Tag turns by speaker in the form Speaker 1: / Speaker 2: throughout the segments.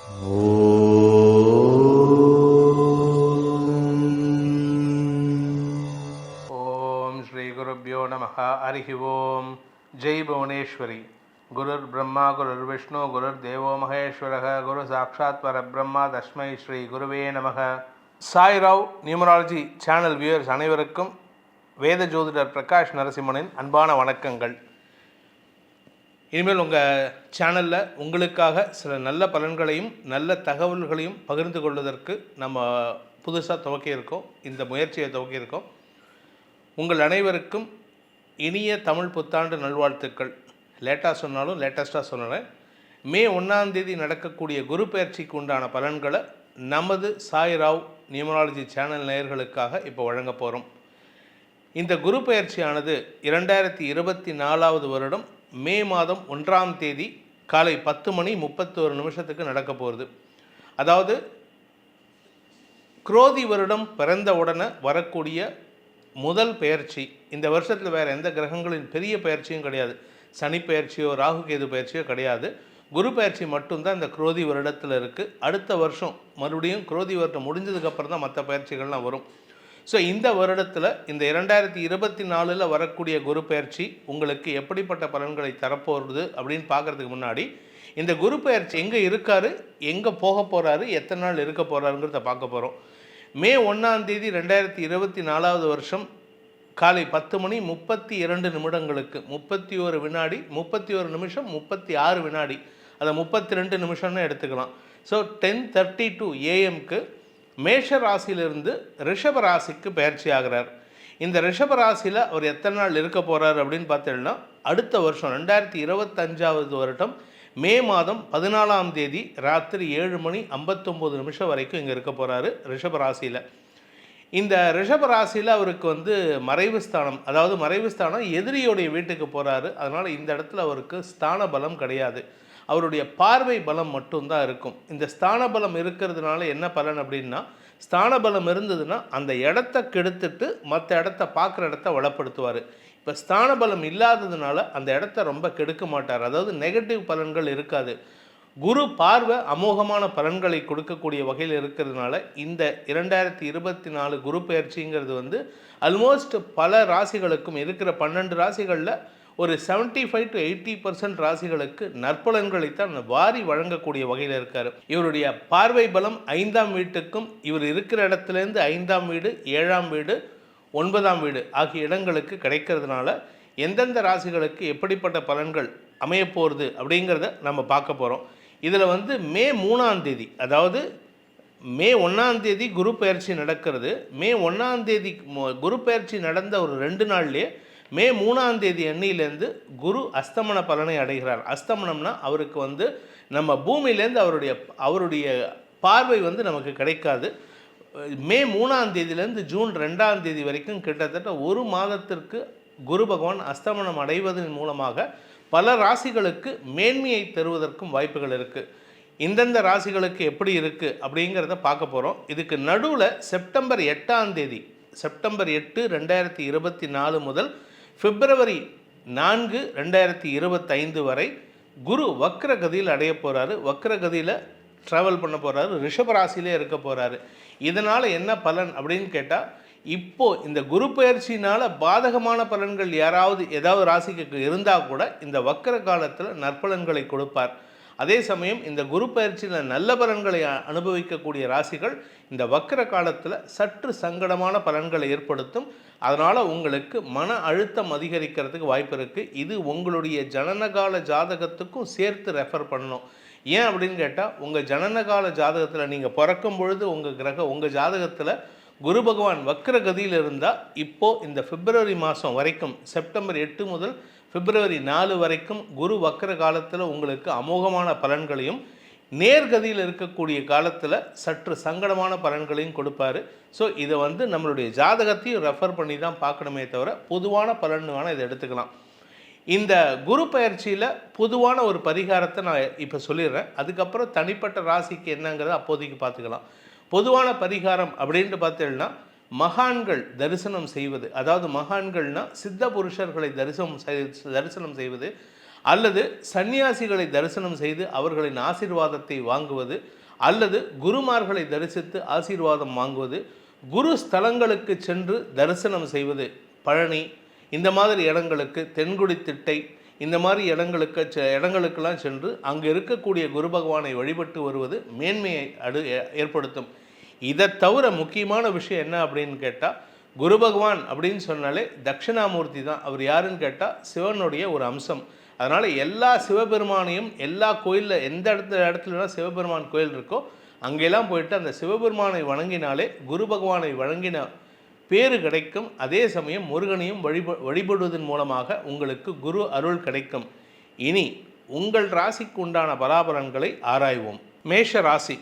Speaker 1: ஓம் ஸ்ரீ குருப்பியோ நம ஹரிஹி ஓம். ஜெய் புவனேஸ்வரி. குருர் பிரம்மா குருர் விஷ்ணு குருர் தேவோ மகேஸ்வரக. குரு சாட்சாத் பரபிரம்மா தஸ்மை ஸ்ரீ குருவே நமக சாய்ராவ் நியூமராலஜி சேனல் வியூவர்ஸ் அனைவருக்கும் வேத ஜோதிடர் பிரகாஷ் நரசிம்மனின் அன்பான வணக்கங்கள். இனிமேல் உங்கள் சேனலில் உங்களுக்காக சில நல்ல பலன்களையும் நல்ல தகவல்களையும் பகிர்ந்து கொள்வதற்கு நம்ம புதுசாக துவக்கியிருக்கோம் இந்த முயற்சியை துவக்கியிருக்கோம் உங்கள் அனைவருக்கும் இனிய தமிழ் புத்தாண்டு நல்வாழ்த்துக்கள். லேட்டாக சொன்னாலும் லேட்டஸ்ட்டாக சொன்னேன் மே ஒன்றாந்தேதி நடக்கக்கூடிய குரு பயிற்சிக்கு உண்டான பலன்களை நமது சாய்ராவ் நியூமராலஜி சேனல் நேயர்களுக்காக இப்போ வழங்க போகிறோம் இந்த குரு பயிற்சியானது இரண்டாயிரத்தி இருபத்தி நாலாவது வருடம் மே மாதம் ஒன்றாம் தேதி காலை பத்து மணி முப்பத்தோரு நிமிஷத்துக்கு நடக்க போகிறது அதாவது குரோதி வருடம் பிறந்த உடனே வரக்கூடிய முதல் பெயர்ச்சி இந்த வருஷத்தில் வேறு எந்த கிரகங்களின் பெரிய பெயர்ச்சியும் கிடையாது. சனி பெயர்ச்சியோ ராகு கேது பயிற்சியோ கிடையாது. குரு பயிற்சி மட்டும்தான் இந்த குரோதி வருடத்தில் இருக்குது அடுத்த வருஷம் மறுபடியும் குரோதி வருடம் முடிஞ்சதுக்கப்புறம் தான் மற்ற பயிற்சிகள்லாம் வரும். ஸோ இந்த வருடத்தில் இந்த இரண்டாயிரத்தி இருபத்தி நாலில் வரக்கூடிய குரு பயிற்சி உங்களுக்கு எப்படிப்பட்ட பலன்களை தரப்போகிறது அப்படின்னு பார்க்குறதுக்கு முன்னாடி இந்த குரு பெயர்ச்சி எங்கே இருக்கார் எங்கே போக போகிறாரு எத்தனை நாள் இருக்க போகிறாருங்கிறத பார்க்க போகிறோம் மே ஒன்றாம் தேதி ரெண்டாயிரத்தி இருபத்தி நாலாவது வருஷம் காலை பத்து மணி முப்பத்தி இரண்டு நிமிடங்களுக்கு முப்பத்தி ஒரு வினாடி முப்பத்தி ஒரு நிமிஷம் முப்பத்தி ஆறு வினாடி அதை முப்பத்தி ரெண்டு நிமிஷம்னு எடுத்துக்கலாம். ஸோ டென் தேர்ட்டி டூ ஏஎம்க்கு மேஷ ராசியிலிருந்து ரிஷப ராசிக்கு பயிற்சி ஆகிறார் இந்த ரிஷப ராசியில் அவர் எத்தனை நாள் இருக்க போகிறார் அப்படின்னு பார்த்தீங்கன்னா அடுத்த வருஷம் ரெண்டாயிரத்தி இருபத்தஞ்சாவது வருடம் மே மாதம் பதினாலாம் தேதி ராத்திரி ஏழு மணி ஐம்பத்தொம்போது நிமிஷம் வரைக்கும் இங்கே இருக்க போகிறாரு ரிஷப ராசியில் இந்த ரிஷப ராசியில் அவருக்கு வந்து மறைவு ஸ்தானம் அதாவது மறைவு ஸ்தானம் எதிரியோடைய வீட்டுக்கு போகிறாரு அதனால் இந்த இடத்துல அவருக்கு ஸ்தான பலம் கிடையாது. அவருடைய பார்வை பலம் மட்டும்தான் இருக்கும். இந்த ஸ்தான பலம் இருக்கிறதுனால என்ன பலன் அப்படின்னா ஸ்தான பலம் இருந்ததுன்னா அந்த இடத்த கெடுத்துட்டு மற்ற இடத்த பார்க்குற இடத்த வளப்படுத்துவார். இப்போ ஸ்தான பலம் இல்லாததுனால அந்த இடத்த ரொம்ப கெடுக்க மாட்டார். அதாவது நெகட்டிவ் பலன்கள் இருக்காது. குரு பார்வை அமோகமான பலன்களை கொடுக்கக்கூடிய வகையில் இருக்கிறதுனால இந்த இரண்டாயிரத்தி இருபத்தி நாலு குரு பயிற்சிங்கிறது வந்து ஆல்மோஸ்ட் பல ராசிகளுக்கும் இருக்கிற பன்னெண்டு ராசிகளில் ஒரு seventy five to eighty percent ராசிகளுக்கு நற்பலன்களைத்தான் வாரி வழங்கக்கூடிய வகையில் இருக்கார். இவருடைய பார்வை பலம் ஐந்தாம் வீட்டுக்கும் இவர் இருக்கிற இடத்துலேருந்து ஐந்தாம் வீடு ஏழாம் வீடு ஒன்பதாம் வீடு ஆகிய இடங்களுக்கு கிடைக்கிறதுனால எந்தெந்த ராசிகளுக்கு எப்படிப்பட்ட பலன்கள் அமையப்போகிறது அப்படிங்கிறத நம்ம பார்க்க போகிறோம் இதில் வந்து மே மூணாம் தேதி அதாவது மே ஒன்றாம் தேதி குரு பயிற்சி நடக்கிறது. மே ஒன்றாம் தேதி குரு பயிற்சி நடந்த ஒரு ரெண்டு நாள்லேயே மே மூணாம் தேதி எண்ணிலேருந்து குரு அஸ்தமன பலனை அடைகிறார். அஸ்தமனம்னா அவருக்கு வந்து நம்ம பூமியிலேருந்து அவருடைய அவருடைய பார்வை வந்து நமக்கு கிடைக்காது. மே மூணாம் தேதியிலேருந்து ஜூன் ரெண்டாம் தேதி வரைக்கும் கிட்டத்தட்ட ஒரு மாதத்திற்கு குரு பகவான் அஸ்தமனம் அடைவதன் மூலமாக பல ராசிகளுக்கு மேன்மையை தருவதற்கும் வாய்ப்புகள் இருக்குது இந்தந்த ராசிகளுக்கு எப்படி இருக்குது அப்படிங்கிறத பார்க்க போகிறோம் இதுக்கு நடுவில் செப்டம்பர் எட்டாம் தேதி செப்டம்பர் எட்டு ரெண்டாயிரத்தி இருபத்தி நாலு முதல் பிப்ரவரி நான்கு ரெண்டாயிரத்தி இருபத்தைந்து வரை குரு வக்ர கதியில் அடைய போகிறாரு வக்ரகதியில் ட்ராவல் பண்ண போகிறாரு ரிஷபராசிலே இருக்க போகிறாரு இதனால் என்ன பலன் அப்படின்னு கேட்டால் இப்போ இந்த குரு பயிற்சியினால் பாதகமான பலன்கள் யாராவது ஏதாவது ராசிக்கு இருந்தால் கூட இந்த வக்கர காலத்தில் நற்பலன்களை கொடுப்பார். அதே சமயம் இந்த குரு பயிற்சியில் நல்ல பலன்களை அனுபவிக்கக்கூடிய ராசிகள் இந்த வக்கர காலத்தில் சற்று சங்கடமான பலன்களை ஏற்படுத்தும். அதனால் உங்களுக்கு மன அழுத்தம் அதிகரிக்கிறதுக்கு வாய்ப்பு இருக்குது இது உங்களுடைய ஜனனகால ஜாதகத்துக்கும் சேர்த்து ரெஃபர் பண்ணணும். ஏன் அப்படின்னு கேட்டால் உங்கள் ஜனனகால ஜாதகத்தில் நீங்கள் பிறக்கும் பொழுது உங்கள் கிரக உங்கள் ஜாதகத்தில் குரு பகவான் வக்ர கதியில் இருந்தால் இப்போது இந்த பிப்ரவரி மாதம் வரைக்கும் செப்டம்பர் எட்டு முதல் பிப்ரவரி நாலு வரைக்கும் குரு வக்கர காலத்தில் உங்களுக்கு அமோகமான பலன்களையும் நேர்கதியில் இருக்கக்கூடிய காலத்தில் சற்று சங்கடமான பலன்களையும் கொடுப்பாரு. ஸோ இதை வந்து நம்மளுடைய ஜாதகத்தையும் ரெஃபர் பண்ணி தான் பார்க்கணுமே தவிர பொதுவான பலன் வேணால் இதை எடுத்துக்கலாம். இந்த குரு பயிற்சியில் பொதுவான ஒரு பரிகாரத்தை நான் இப்போ சொல்லிடுறேன். அதுக்கப்புறம் தனிப்பட்ட ராசிக்கு என்னங்கிறத அப்போதைக்கு பார்த்துக்கலாம். பொதுவான பரிகாரம் அப்படின்ட்டு பார்த்தீங்கன்னா மகான்கள் தரிசனம் செய்வது அதாவது மகான்கள்னா சித்த புருஷர்களை தரிசனம் செய்- தரிசனம் செய்வது அல்லது சன்னியாசிகளை தரிசனம் செய்து அவர்களின் ஆசீர்வாதத்தை வாங்குவது அல்லது குருமார்களை தரிசித்து ஆசீர்வாதம் வாங்குவது குரு ஸ்தலங்களுக்கு சென்று தரிசனம் செய்வது பழனி இந்த மாதிரி இடங்களுக்கு தென்குடி திட்டை இந்த மாதிரி இடங்களுக்கு செ- இடங்களுக்கெல்லாம் சென்று அங்கு இருக்கக்கூடிய குரு பகவானை வழிபட்டு வருவது மேன்மையை அடு ஏ- ஏற்படுத்தும். இதை தவிர முக்கியமான விஷயம் என்ன அப்படின்னு கேட்டால் குரு பகவான் அப்படின்னு சொன்னாலே தட்சிணாமூர்த்தி தான். அவர் யாருன்னு கேட்டால் சிவனுடைய ஒரு அம்சம். அதனால் எல்லா சிவபெருமானையும் எல்லா கோயிலில் எந்த இடத்துல இடத்துலலாம் சிவபெருமான் கோயில் இருக்கோ அங்கெல்லாம் போயிட்டு அந்த சிவபெருமானை வணங்கினாலே குரு பகவானை வணங்கின பேறு கிடைக்கும். அதே சமயம் முருகனையும் வழிப வழிபடுவதன் மூலமாக உங்களுக்கு குரு அருள் கிடைக்கும். இனி உங்கள் ராசிக்கு உண்டான பலாபலன்களை ஆராய்வோம். மேஷ ராசி.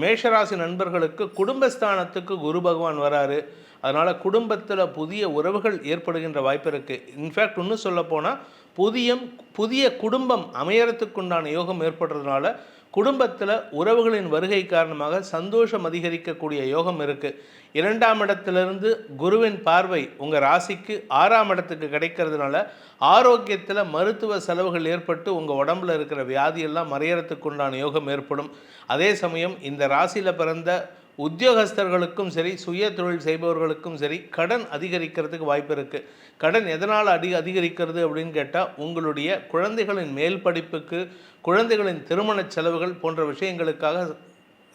Speaker 1: மேஷராசி நண்பர்களுக்கு குடும்பஸ்தானத்துக்கு குரு பகவான் வராரு. அதனால் குடும்பத்தில் புதிய உறவுகள் ஏற்படுகின்ற வாய்ப்பு இருக்குது இன்ஃபேக்ட் இன்னும் சொல்லப்போனால் புதிய புதிய குடும்பம் அமையறதுக்குண்டான யோகம் ஏற்படுறதுனால குடும்பத்தில் உறவுகளின் வருகை காரணமாக சந்தோஷம் அதிகரிக்கக்கூடிய யோகம் இருக்குது இரண்டாம் இடத்திலிருந்து குருவின் பார்வை உங்கள் ராசிக்கு ஆறாம் இடத்துக்கு கிடைக்கிறதுனால ஆரோக்கியத்தில் மருத்துவ செலவுகள் ஏற்பட்டு உங்கள் உடம்புல இருக்கிற வியாதியெல்லாம் மறையறதுக்கு உண்டான யோகம் ஏற்படும். அதே சமயம் இந்த ராசியில் பிறந்த உத்தியோகஸ்தர்களுக்கும் சரி சுய தொழில் செய்பவர்களுக்கும் சரி கடன் அதிகரிக்கிறதுக்கு வாய்ப்பு இருக்குது கடன் எதனால் அடி அதிகரிக்கிறது அப்படின்னு கேட்டால் உங்களுடைய குழந்தைகளின் மேல் படிப்புக்கு குழந்தைகளின் திருமண செலவுகள் போன்ற விஷயங்களுக்காக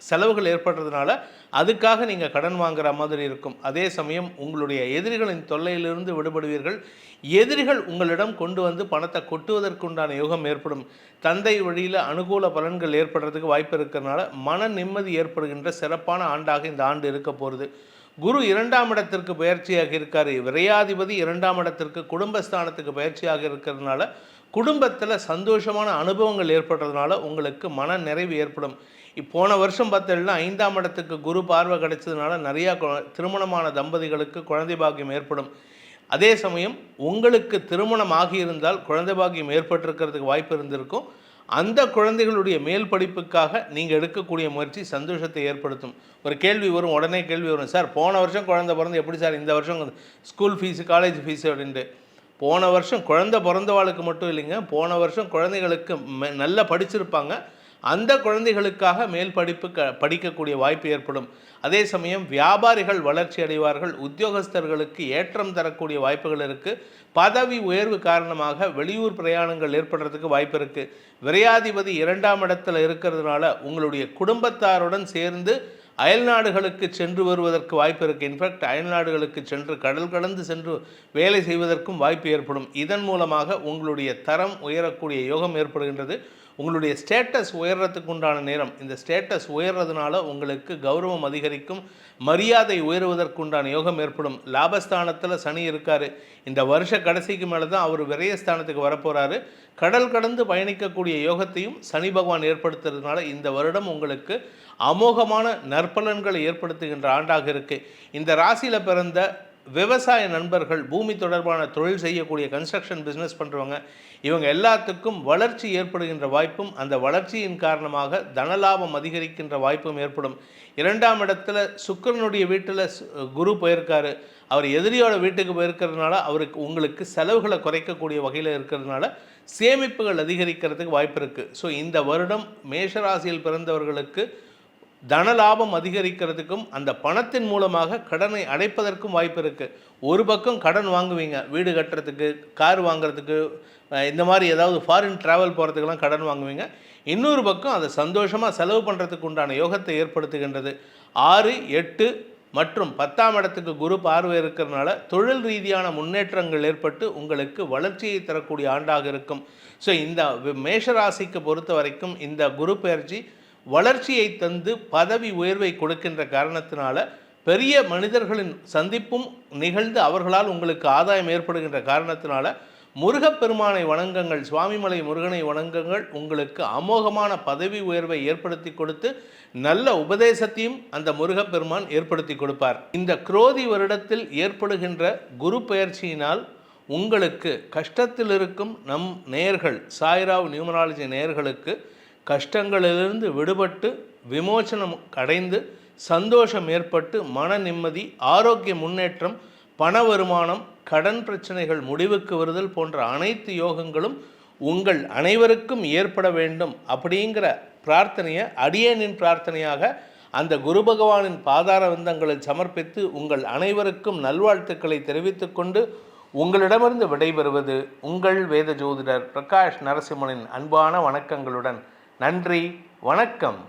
Speaker 1: செலவுகள் ஏற்படுறதுனால அதுக்காக நீங்கள் கடன் வாங்குற மாதிரி இருக்கும். அதே சமயம் உங்களுடைய எதிரிகளின் தொல்லையிலிருந்து விடுபடுவீர்கள். எதிரிகள் உங்களிடம் கொண்டு வந்து பணத்தை கொட்டுவதற்குண்டான யோகம் ஏற்படும். தந்தை வழியில் அனுகூல பலன்கள் ஏற்படுறதுக்கு வாய்ப்பு இருக்கிறதுனால மன நிம்மதி ஏற்படுகின்ற சிறப்பான ஆண்டாக இந்த ஆண்டு இருக்க போகிறது குரு இரண்டாம் இடத்திற்கு பயிற்சியாக இருக்கார். விரையாதிபதி இரண்டாம் இடத்திற்கு குடும்பஸ்தானத்துக்கு பயிற்சியாக இருக்கிறதுனால குடும்பத்தில் சந்தோஷமான அனுபவங்கள் ஏற்படுறதுனால உங்களுக்கு மன நிறைவு ஏற்படும். போன வருஷம் பார்த்தீங்கன்னா ஐந்தாம் இடத்துக்கு குரு பார்வை கிடைச்சதுனால நிறையா திருமணமான தம்பதிகளுக்கு குழந்தை பாக்கியம் ஏற்படும். அதே சமயம் உங்களுக்கு திருமணம் ஆகியிருந்தால் குழந்தை பாக்கியம் ஏற்பட்டிருக்கிறதுக்கு வாய்ப்பு இருந்திருக்கும். அந்த குழந்தைகளுடைய மேல் படிப்புக்காக நீங்கள் எடுக்கக்கூடிய முயற்சி சந்தோஷத்தை ஏற்படுத்தும். ஒரு கேள்வி வரும் உடனே கேள்வி வரும் சார் போன வருஷம் குழந்தை பிறந்து எப்படி சார்? இந்த வருஷம் ஸ்கூல் ஃபீஸு காலேஜ் ஃபீஸு அப்படின்ட்டு. போன வருஷம் குழந்தை பிறந்தவாளுக்கு மட்டும் இல்லைங்க போன வருஷம் குழந்தைகளுக்கு மெ- நல்லா படிச்சிருப்பாங்க. அந்த குழந்தைகளுக்காக மேல் படிப்பு க படிக்கக்கூடிய வாய்ப்பு ஏற்படும். அதே சமயம் வியாபாரிகள் வளர்ச்சி அடைவார்கள் உத்தியோகஸ்தர்களுக்கு ஏற்றம் தரக்கூடிய வாய்ப்புகள் இருக்குது பதவி உயர்வு காரணமாக வெளியூர் பிரயாணங்கள் ஏற்படுறதுக்கு வாய்ப்பு இருக்குது விரையாதிபதி இரண்டாம் இடத்துல இருக்கிறதுனால உங்களுடைய குடும்பத்தாருடன் சேர்ந்து அயல்நாடுகளுக்கு சென்று வருவதற்கு வாய்ப்பு இருக்குது இன்ஃபேக்ட் அயல்நாடுகளுக்கு சென்று கடல் கடந்து சென்று வேலை செய்வதற்கும் வாய்ப்பு ஏற்படும். இதன் மூலமாக உங்களுடைய தரம் உயரக்கூடிய யோகம் ஏற்படுகின்றது. உங்களுடைய ஸ்டேட்டஸ் உயர்றதுக்கு உண்டான நேரம். இந்த ஸ்டேட்டஸ் உயர்றதுனால உங்களுக்கு கௌரவம் அதிகரிக்கும். மரியாதை உயருவதற்குண்டான யோகம் ஏற்படும். லாபஸ்தானத்தில் சனி இருக்கார். இந்த வருஷ கடைசிக்கு மேலே தான் அவர் விரயஸ்தானத்துக்கு வரப்போகிறாரு கடல் கடந்து பயணிக்கக்கூடிய யோகத்தையும் சனி பகவான் ஏற்படுத்துறதுனால இந்த வருடம் உங்களுக்கு அமோகமான நற்பலன்களை ஏற்படுத்துகின்ற ஆண்டாக இருக்குது இந்த ராசியில் பிறந்த விவசாய நண்பர்கள் பூமி தொடர்பான தொழில் செய்யக்கூடிய கன்ஸ்ட்ரக்ஷன் பிஸ்னஸ் பண்ணுறவங்க இவங்க எல்லாத்துக்கும் வளர்ச்சி ஏற்படுகின்ற வாய்ப்பும் அந்த வளர்ச்சியின் காரணமாக தனலாபம் அதிகரிக்கின்ற வாய்ப்பும் ஏற்படும். இரண்டாம் இடத்துல சுக்கிரனுடைய வீட்டில் குரு போயிருக்காரு. அவர் எதிரியோட வீட்டுக்கு போயிருக்கிறதுனால அவருக்கு உங்களுக்கு செலவுகளை குறைக்கக்கூடிய வகையில் இருக்கிறதுனால சேமிப்புகள் அதிகரிக்கிறதுக்கு வாய்ப்பு இருக்குது ஸோ இந்த வருடம் மேஷராசியில் பிறந்தவர்களுக்கு தன லாபம் அதிகரிக்கிறதுக்கும் அந்த பணத்தின் மூலமாக கடனை அடைப்பதற்கும் வாய்ப்பு இருக்குது ஒரு பக்கம் கடன் வாங்குவீங்க வீடு கட்டுறதுக்கு கார் வாங்குறதுக்கு இந்த மாதிரி ஏதாவது ஃபாரின் ட்ராவல் போகிறதுக்கெல்லாம் கடன் வாங்குவீங்க. இன்னொரு பக்கம் அதை சந்தோஷமாக செலவு பண்ணுறதுக்கு உண்டான யோகத்தை ஏற்படுத்துகின்றது. ஆறு எட்டு மற்றும் பத்தாம் இடத்துக்கு குரு பார்வை இருக்கிறதுனால தொழில் ரீதியான முன்னேற்றங்கள் ஏற்பட்டு உங்களுக்கு வளர்ச்சியை தரக்கூடிய ஆண்டாக இருக்கும். ஸோ இந்த மேஷராசிக்கு பொறுத்த வரைக்கும் இந்த குரு பயிற்சி வளர்ச்சியை தந்து பதவி உயர்வை கொடுக்கின்ற காரணத்தினால பெரிய மனிதர்களின் சந்திப்பும் நிகழ்ந்து அவர்களால் உங்களுக்கு ஆதாயம் ஏற்படுகின்ற காரணத்தினால முருகப்பெருமானை வணங்குங்கள் சுவாமிமலை முருகனை வணங்குங்கள் உங்களுக்கு அமோகமான பதவி உயர்வை ஏற்படுத்தி கொடுத்து நல்ல உபதேசத்தையும் அந்த முருகப்பெருமான் ஏற்படுத்தி கொடுப்பார். இந்த குரோதி வருடத்தில் ஏற்படுகின்ற குரு பெயர்ச்சியினால் உங்களுக்கு கஷ்டத்தில் இருக்கும் நம் நேர்கள் சாய்ராவ் நியூமராலஜி நேயர்களுக்கு கஷ்டங்களிலிருந்து விடுபட்டு விமோசனம் அடைந்து சந்தோஷம் ஏற்பட்டு மன நிம்மதி ஆரோக்கிய முன்னேற்றம் பண வருமானம் கடன் பிரச்சனைகள் முடிவுக்கு வருதல் போன்ற அனைத்து யோகங்களும் உங்கள் அனைவருக்கும் ஏற்பட வேண்டும் அப்படிங்கிற பிரார்த்தனையை அடியேனின் பிரார்த்தனையாக அந்த குரு பகவானின் பாதார விந்தங்களில் சமர்ப்பித்து உங்கள் அனைவருக்கும் நல்வாழ்த்துக்களை தெரிவித்துக்கொண்டு உங்களிடமிருந்து விடைபெறுவது உங்கள் வேத ஜோதிடர் பிரகாஷ் நரசிம்மனின் அன்பான வணக்கங்களுடன் நன்றி வணக்கம்.